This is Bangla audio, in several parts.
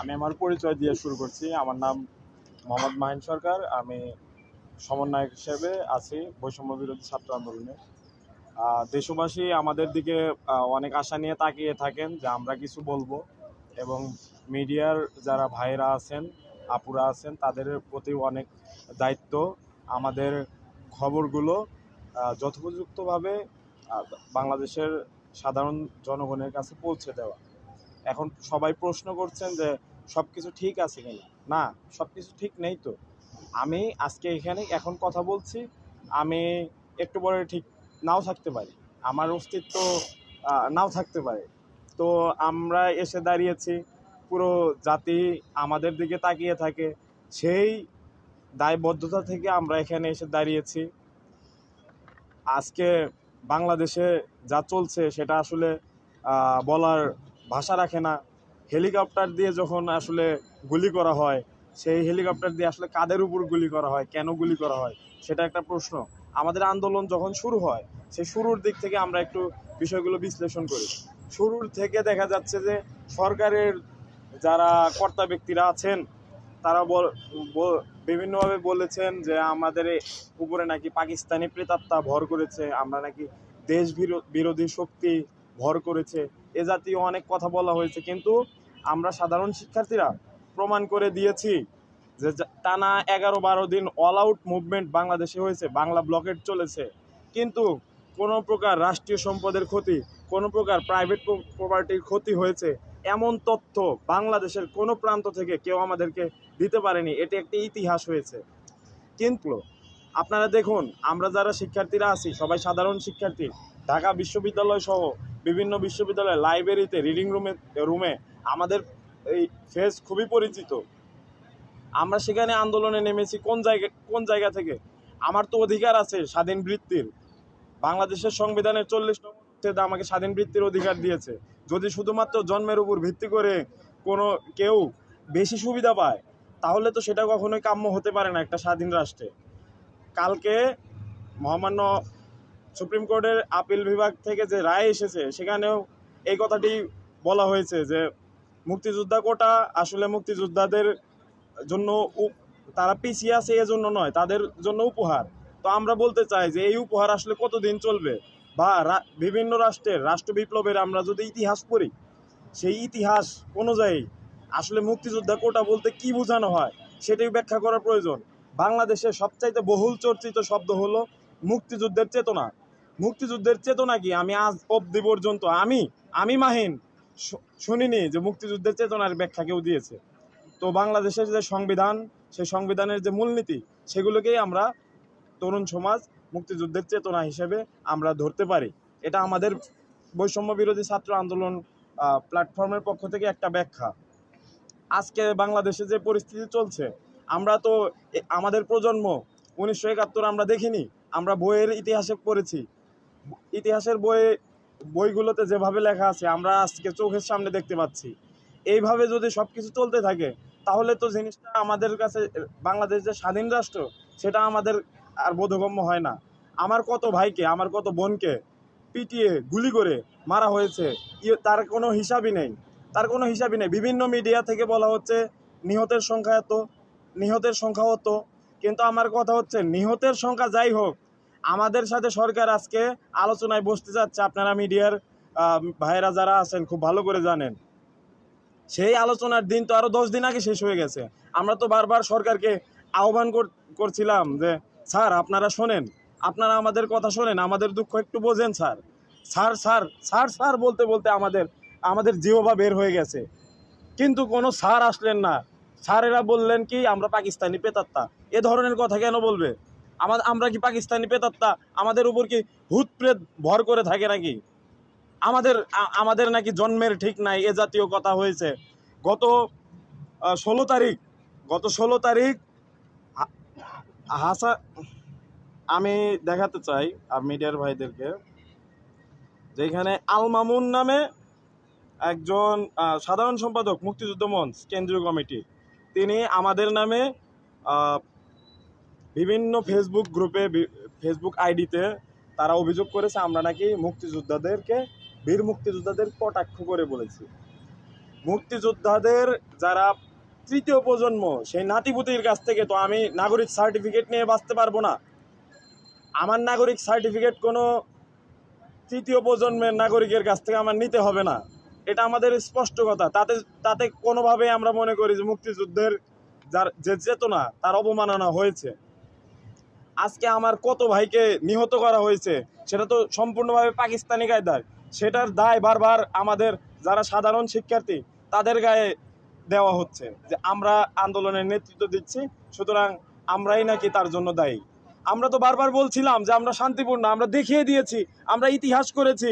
আমি আমার পরিচয় দিয়ে শুরু করছি। আমার নাম মোহাম্মদ মাহিন সরকার। আমি সমন্বয়ক হিসেবে আছি বৈষম্য বিরোধী ছাত্র আন্দোলনে। দেশবাসী আমাদের দিকে অনেক আশা নিয়ে তাকিয়ে থাকেন যে আমরা কিছু বলব এবং মিডিয়ার যারা ভাইরা আছেন, আপুরা আছেন, তাদের প্রতি অনেক দায়িত্ব। আমাদের খবরগুলো যথোপযুক্তভাবে বাংলাদেশের সাধারণ জনগণের কাছে পৌঁছে দেওয়া। এখন সবাই প্রশ্ন করছেন যে সব কিছু ঠিক আছে কিনা? না সব কিছু ঠিক নেই তো। আমি আজকে এখানে এখন কথা বলছি, আমি একটু পরে ঠিক নাও থাকতে পারি। আমার অস্তিত্ব নাও থাকতে পারে। তো আমরা এসে দাঁড়িয়েছি, পুরো জাতি আমাদের দিকে তাকিয়ে থাকে। সেই দায়বদ্ধতা থেকে আমরা এখানে এসে দাঁড়িয়েছি। আজকে বাংলাদেশে যা চলছে সেটা আসলে বলার ভাষা রাখে না। হেলিকপ্টার দিয়ে যখন আসলে গুলি করা হয়, সেই হেলিকপ্টার দিয়ে আসলে কাদের উপর গুলি করা হয়, কেন গুলি করা হয়, সেটা একটা প্রশ্ন। আমাদের আন্দোলন যখন শুরু হয়, সেই শুরুর দিক থেকে আমরা একটু বিষয়গুলো বিশ্লেষণ করি। শুরুর থেকে দেখা যাচ্ছে যে সরকারের যারা কর্তা ব্যক্তিরা আছেন, তারা বিভিন্নভাবে বলেছেন যে আমাদের উপরে নাকি পাকিস্তানি প্রেতাত্মা ভর করেছে, আমরা নাকি দেশ বিরো- বিরোধী শক্তি ভর করেছে। এ জাতীয় অনেক কথা বলা হয়েছে, কিন্তু আমরা সাধারণ শিক্ষার্থীরা প্রমাণ করে দিয়েছি যে টানা এগারো বারো দিন অল আউট মুভমেন্ট বাংলাদেশে হয়েছে, বাংলা ব্লকেট চলেছে। কিন্তু কোনো প্রকার রাষ্ট্রীয় সম্পদের ক্ষতি, কোনো প্রকার প্রাইভেট প্রপার্টির ক্ষতি হয়েছে। এমন তথ্য বাংলাদেশের কোনো প্রান্ত থেকে কেউ আমাদেরকে দিতে পারেনি। এটি একটি ইতিহাস হয়েছে। কিন্তু আপনারা দেখুন, আমরা যারা শিক্ষার্থীরা আছি, সবাই সাধারণ শিক্ষার্থী, ঢাকা বিশ্ববিদ্যালয় সহ বিভিন্ন বিশ্ববিদ্যালয় লাইব্রেরিতে রিডিং রুমে রুমে আমাদের এই ফেস খুবই পরিচিত। আমরা সেখানে আন্দোলনে নেমেছি কোন জায়গা কোন জায়গা থেকে? আমার তো অধিকার আছে স্বাধীন বৃত্তির। বাংলাদেশের সংবিধানের চল্লিশ নম্বর আমাকে স্বাধীন বৃত্তির অধিকার দিয়েছে। যদি শুধুমাত্র জন্মের উপর ভিত্তি করে কোনো কেউ বেশি সুবিধা পায়, তাহলে তো সেটা কখনোই কাম্য হতে পারে না একটা স্বাধীন রাষ্ট্রে। কালকে মহামান্য সুপ্রিম কোর্টের আপিল বিভাগ থেকে যে রায় এসেছে, সেখানেও এই কথাটি বলা হয়েছে যে মুক্তিযোদ্ধা কোটা আসলে মুক্তিযোদ্ধাদের জন্য তারা পিছিয়ে আছে এজন্য নয়, তাদের জন্য উপহার। তো আমরা বলতে চাই যে এই উপহার আসলে কতদিন চলবে? বা বিভিন্ন রাষ্ট্রের, রাষ্ট্র বিপ্লবের আমরা যদি ইতিহাস পড়ি, সেই ইতিহাস অনুযায়ী আসলে মুক্তিযোদ্ধা কোটা বলতে কি বোঝানো হয় সেটাই ব্যাখ্যা করা প্রয়োজন। বাংলাদেশের সবচাইতে বহুল চর্চিত শব্দ হলো মুক্তিযুদ্ধের চেতনা। মুক্তিযুদ্ধের চেতনা কি? আমি আজ অবধি পর্যন্ত, আমি আমি মাহিন শুনিনি যে মুক্তিযুদ্ধের চেতনার ব্যাখ্যা কেউ দিয়েছে। তো বাংলাদেশের যে সংবিধান, সেই সংবিধানের যে মূলনীতি, সেগুলোকেই আমরা তরুণ সমাজ মুক্তিযুদ্ধের চেতনা হিসেবে আমরা ধরতে পারি। এটা আমাদের বৈষম্য বিরোধী ছাত্র আন্দোলন প্ল্যাটফর্মের পক্ষ থেকে একটা ব্যাখ্যা। আজকে বাংলাদেশে যে পরিস্থিতি চলছে, আমরা তো আমাদের প্রজন্ম, উনিশশো একাত্তর আমরা দেখিনি, আমরা বইয়ের ইতিহাসে পড়েছি। ইতিহাসের বইয়ে বইগুলোতে যেভাবে লেখা আছে, আমরা আজকে চোখের সামনে দেখতে পাচ্ছি। এইভাবে যদি সব কিছু চলতে থাকে, তাহলে তো জিনিসটা আমাদের কাছে, বাংলাদেশ যে স্বাধীন রাষ্ট্র, সেটা আমাদের আর বোধগম্য হয় না। আমার কত ভাইকে, আমার কত বোনকে পিটিয়ে, গুলি করে মারা হয়েছে, ইয়ে- তার কোনো হিসাবই নেই। তার কোনো হিসাবই নেই। বিভিন্ন মিডিয়া থেকে বলা হচ্ছে, নিহতের সংখ্যা এত, নিহতের সংখ্যা হতো কিন্তু আমার কথা হচ্ছে, নিহতের সংখ্যা যাই হোক আমাদের সাথে সরকার আজকে আলোচনায় বসতে যাচ্ছে, আপনারা মিডিয়ার ভাইয়েরা যারা আছেন খুব ভালো করে জানেন। সেই আলোচনার দিন তো আরও দশ দিন আগে শেষ হয়ে গেছে। আমরা তো বারবার সরকারকে আহ্বান কর- করছিলাম যে, স্যার, আপনারা শোনেন। আপনারা আমাদের কথা শোনেন। আমাদের দুঃখ একটু বোঝেন, sir. Sir sir sir sir, বলতে বলতে আমাদের আমাদের জিহবা বের হয়ে গেছে। কিন্তু কোনো স্যার আসলেন না। স্যারেরা বললেন কি, আমরা পাকিস্তানি পেতাত্তা এ ধরনের কথা কেন বলবে? আমাদের আমরা কি পাকিস্তানি পেতাত্তা আমাদের উপর কি ভূত প্রেত ভর করে থাকে নাকি? আমাদের আমাদের নাকি জন্মের ঠিক নাই, এ জাতীয় কথা হয়েছে। গত ষোলো তারিখ, গত ষোলো তারিখ হাসা, আমি দেখাতে চাই আর মিডিয়ার ভাইদেরকে, যেখানে আল মামুন নামে একজন সাধারণ সম্পাদক, মুক্তিযুদ্ধ মঞ্চ, কেন্দ্রীয় কমিটি। তিনি আমাদের নামে বিভিন্ন ফেসবুক গ্রুপে ফেসবুক আইডিতে তারা অভিযোগ করেছে, আমরা নাকি মুক্তিযোদ্ধাদেরকে, বীর মুক্তিযোদ্ধাদের কটাক্ষ করে বলেছি। মুক্তিযোদ্ধাদের যারা তৃতীয় প্রজন্ম, সেই নাতিপুতির কাছ থেকে তো আমি নাগরিক সার্টিফিকেট নিয়ে বাঁচতে পারব না। আমার নাগরিক সার্টিফিকেট কোনো তৃতীয় প্রজন্মের নাগরিকের কাছ থেকে আমার নিতে হবে না। এটা আমাদের স্পষ্ট কথা। তাতে তাতে কোনোভাবেই আমরা মনে করি যে মুক্তিযুদ্ধের যার যে চেতনা, তার অবমাননা হয়েছে। আজকে আমার কত ভাইকে নিহত করা হয়েছে, সেটা তো সম্পূর্ণভাবে পাকিস্তানি কায়দায়। সেটার দায় বারবার আমাদের যারা সাধারণ শিক্ষার্থী, তাদের গায়ে দেওয়া হচ্ছে যে আমরা আন্দোলনের নেতৃত্ব দিচ্ছি, সুতরাং আমরাই নাকি তার জন্য দায়ী। আমরা তো বারবার বলছিলাম যে আমরা শান্তিপূর্ণ, আমরা দেখিয়ে দিয়েছি, আমরা ইতিহাস করেছি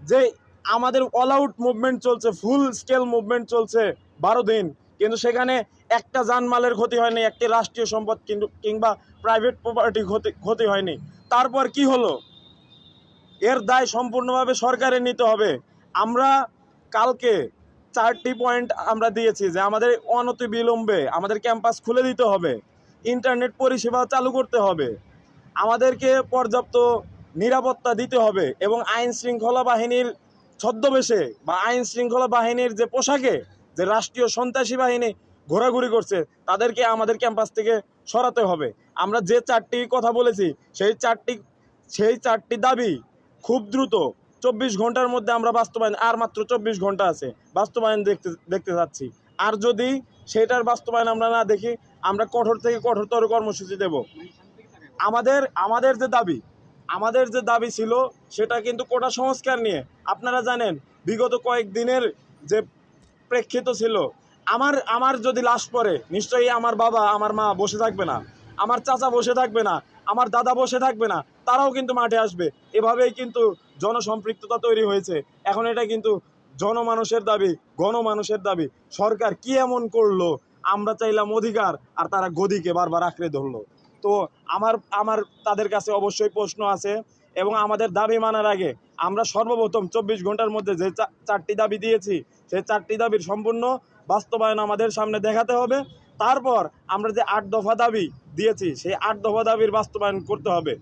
যে আমাদের অল আউট মুভমেন্ট চলছে ফুল স্কেল মুভমেন্ট চলছে বারো দিন। কিন্তু সেখানে একটা জানমালের ক্ষতি হয়নি, একটি রাষ্ট্রীয় সম্পদ কিংবা প্রাইভেট প্রপার্টি ক্ষতি ক্ষতি হয়নি। তারপর কি হলো? এর দায় সম্পূর্ণভাবে সরকারের নিতে হবে। আমরা কালকে চারটি পয়েন্ট আমরা দিয়েছি যে আমাদের অনতি বিলম্বে আমাদের ক্যাম্পাস খুলে দিতে হবে ইন্টারনেট পরিষেবা চালু করতে হবে, আমাদেরকে পর্যাপ্ত নিরাপত্তা দিতে হবে এবং আইন শৃঙ্খলা বাহিনীর ছদ্মবেশে বা আইন শৃঙ্খলা বাহিনীর যে পোশাকে, যে রাষ্ট্রীয় সন্ত্রাসী বাহিনী ঘোরাঘুরি করছে, তাদেরকে আমাদের ক্যাম্পাস থেকে সরাতে হবে। আমরা যে চারটি কথা বলেছি, সেই চারটি সেই চারটি দাবি খুব দ্রুত চব্বিশ ঘণ্টার মধ্যে আমরা বাস্তবায়ন, আর মাত্র চব্বিশ ঘণ্টা আছে, বাস্তবায়ন দেখতে দেখতে যাচ্ছি। আর যদি সেটার বাস্তবায়ন আমরা না দেখি, আমরা কঠোর থেকে কঠোরতর কর্মসূচি দেব। আমাদের আমাদের যে দাবি, আমাদের যে দাবি ছিল, সেটা কিন্তু কোটা সংস্কার নিয়ে, আপনারা জানেন, বিগত কয়েক দিনের যে প্রেক্ষিত ছিল আমার আমার যদি লাশ পড়ে, নিশ্চয়ই আমার বাবা, আমার মা বসে থাকবে না। আমার চাচা বসে থাকবে না, আমার দাদা বসে থাকবে না, তারাও কিন্তু মাঠে আসবে। এভাবেই কিন্তু জনসম্পৃক্ততা তৈরি হয়েছে। এখন এটা কিন্তু জনমানুষের দাবি, গণমানুষের দাবি। সরকার কি এমন করল? আমরা চাইলাম অধিকার, আর তারা গদিকে বারবার আঁকড়ে ধরলো। তো আমার আমার, তাদের কাছে অবশ্যই প্রশ্ন আছে, এবং আমাদের দাবি মানার আগে আমরা সর্বপ্রথম চব্বিশ ঘণ্টার মধ্যে যে চারটি দাবি দিয়েছি, সেই চারটি দাবির সম্পূর্ণ বাস্তবায়ন আমাদের সামনে দেখাতে হবে। তারপর আমরা যে আট দফা দাবি দিয়েছি, সেই আট দফা দাবির বাস্তবায়ন করতে হবে।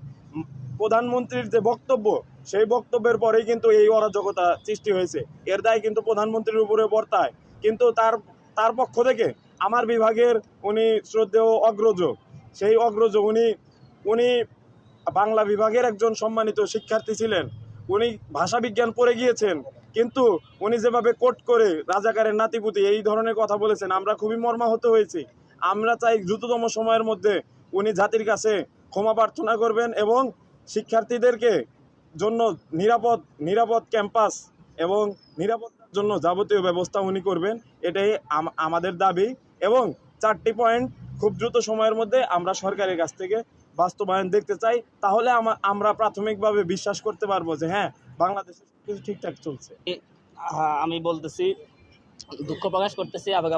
প্রধানমন্ত্রীর যে বক্তব্য, সেই বক্তব্যের পরেই কিন্তু এই অরাজকতা সৃষ্টি হয়েছে। এর দায় কিন্তু প্রধানমন্ত্রীর উপরে বর্তায়। কিন্তু তার তার পক্ষ থেকে আমার বিভাগের উনি শ্রদ্ধেয় অগ্রজ, সেই অগ্রজ উনি উনি বাংলা বিভাগের একজন সম্মানিত শিক্ষার্থী ছিলেন। উনি ভাষাবিজ্ঞান পড়ে গিয়েছেন। কিন্তু উনি যেভাবে কোট করে রাজাকারের নাতিপুতি এই ধরনের কথা বলেছেন, আমরা খুবই মর্মাহত হয়েছি। আমরা চাই দ্রুততম সময়ের মধ্যে উনি জাতির কাছে ক্ষমা প্রার্থনা করবেন এবং শিক্ষার্থীদেরকে জন্য নিরাপদ নিরাপদ ক্যাম্পাস এবং নিরাপত্তার জন্য যাবতীয় ব্যবস্থা উনি করবেন, এটাই আমাদের দাবি এবং চারটি পয়েন্ট খুব দ্রুত সময়ের মধ্যে আমরা সরকারের কাছ থেকে বাস্তবায়ন দেখতে চাই। তাহলে আমা- আমরা প্রাথমিকভাবে বিশ্বাস করতে পারব যে হ্যাঁ বাংলাদেশে কিছু ঠিকঠাক চলছে। আমি বলতেছি দুঃখ প্রকাশ করতেছি আবেগ